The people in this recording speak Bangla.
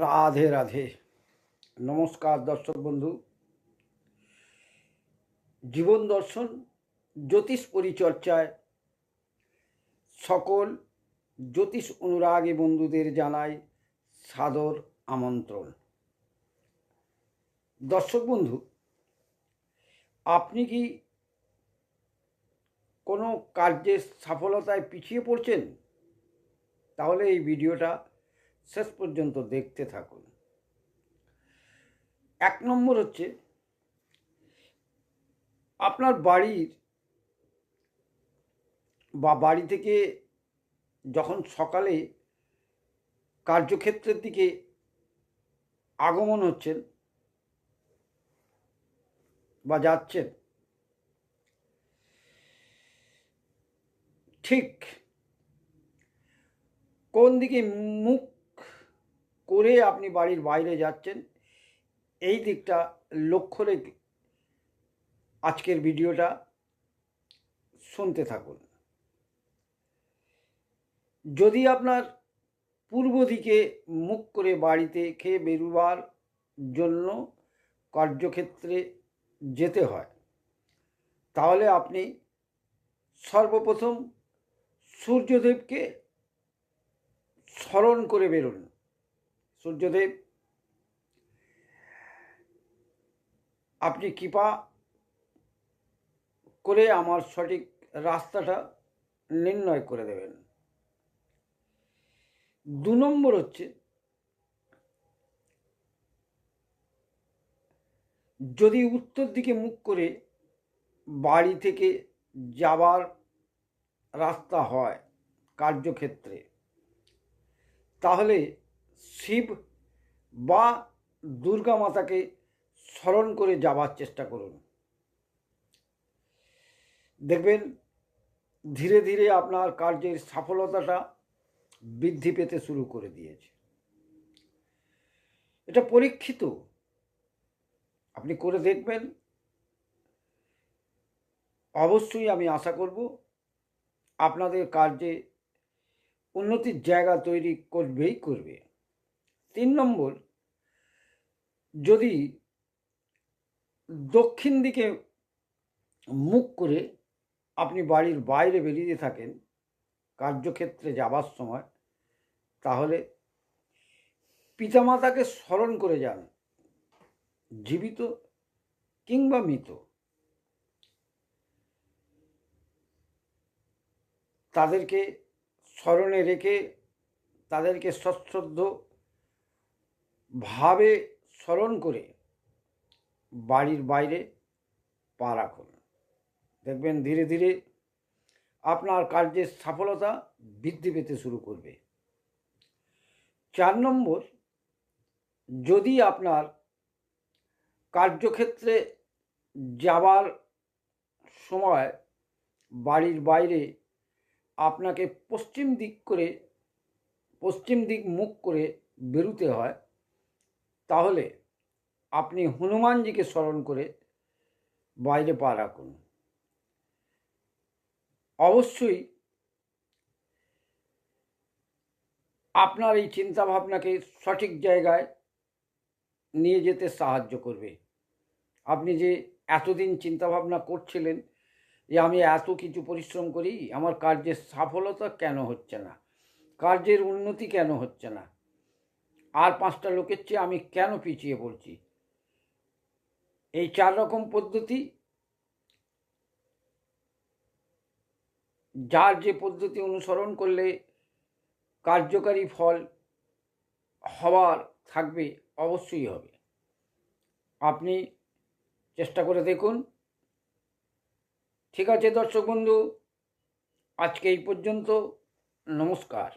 রাধে রাধে। নমস্কার দর্শক বন্ধু। জীবন দর্শন, জ্যোতিষ পরিচর্চায় সকল জ্যোতিষ অনুরাগী বন্ধুদের জানাই সাদর আমন্ত্রণ। দর্শক বন্ধু, আপনি কি কোনো কার্যের সফলতায় পিছিয়ে পড়ছেন? তাহলে এই ভিডিওটা শেষ পর্যন্ত দেখতে থাকুন। এক নম্বর হচ্ছে, আপনার বাড়ির বা বাড়ি থেকে যখন সকালে কার্যক্ষেত্রের দিকে আগমন হচ্ছেন বা যাচ্ছেন, ঠিক কোন দিকে মুখ করে আপনি বাড়ির বাইরে যাচ্ছেন, এই দিকটা লক্ষ্য রেখে আজকের ভিডিওটা শুনতে থাকুন। যদি আপনার পূর্ব দিকে মুখ করে বাড়িতে খেয়ে বেরোবার জন্য কার্যক্ষেত্রে যেতে হয়, তাহলে আপনি সর্বপ্রথম সূর্যদেবকে স্মরণ করে বেরোন। সূর্যদেব, আপনি কৃপা করে আমার সঠিক রাস্তাটা নির্ণয় করে দেবেন। দু নম্বর হচ্ছে, যদি উত্তর দিকে মুখ করে বাড়ি থেকে যাবার রাস্তা হয় কার্যক্ষেত্রে, তাহলে শিব বা দুর্গা মাতাকে স্মরণ করে যাবার চেষ্টা করুন। দেখবেন ধীরে ধীরে আপনার কার্যের সফলতাটা বৃদ্ধি পেতে শুরু করে দিয়েছে। এটা পরীক্ষিত। আপনি করে দেখবেন। অবশ্যই আমি আশা করব আপনাদের কার্যে উন্নতির জায়গা তৈরি করবেই করবে। তিন নম্বর, যদি দক্ষিণ দিকে মুখ করে আপনি বাড়ির বাইরে বেরিয়ে থাকেন কার্যক্ষেত্রে যাবার সময়, তাহলে পিতামাতাকে স্মরণ করে যান, জীবিত কিংবা মৃত। তাদেরকে স্মরণে রেখে তাদেরকে সশ্রদ্ধ ভাবে স্মরণ করে বাড়ির বাইরে পা রাখুন। দেখবেন ধীরে ধীরে আপনার কার্যের সফলতা বৃদ্ধি পেতে শুরু করবে। চার নম্বর, যদি আপনার কার্যক্ষেত্রে যাবার সময় বাড়ির বাইরে আপনাকে পশ্চিম দিক করে, পশ্চিম দিক মুখ করে বেরুতে হয় তাহলে আপনি হনুমানজিকে স্মরণ করে বাইরে পা রাখুন। অবশ্যই আপনার এই চিন্তা ভাবনাকে সঠিক জায়গায় নিয়ে যেতে সাহায্য করবে। আপনি যে এতদিন চিন্তা ভাবনা করছিলেন যে আমি এত কিছু পরিশ্রম করি, আমার কার্যের সফলতা কেন হচ্ছে না? কার্যের উন্নতি কেন হচ্ছে না? আর পাঁচটা লোকের চেয়ে আমি কেন পিছিয়ে পড়ছি? এই চার রকম পদ্ধতি, যার যে পদ্ধতি অনুসরণ করলে কার্যকারী ফল হওয়ার থাকবে অবশ্যই হবে। আপনি চেষ্টা করে দেখুন। ঠিক আছে দর্শক বন্ধু, আজকে এই পর্যন্ত। নমস্কার।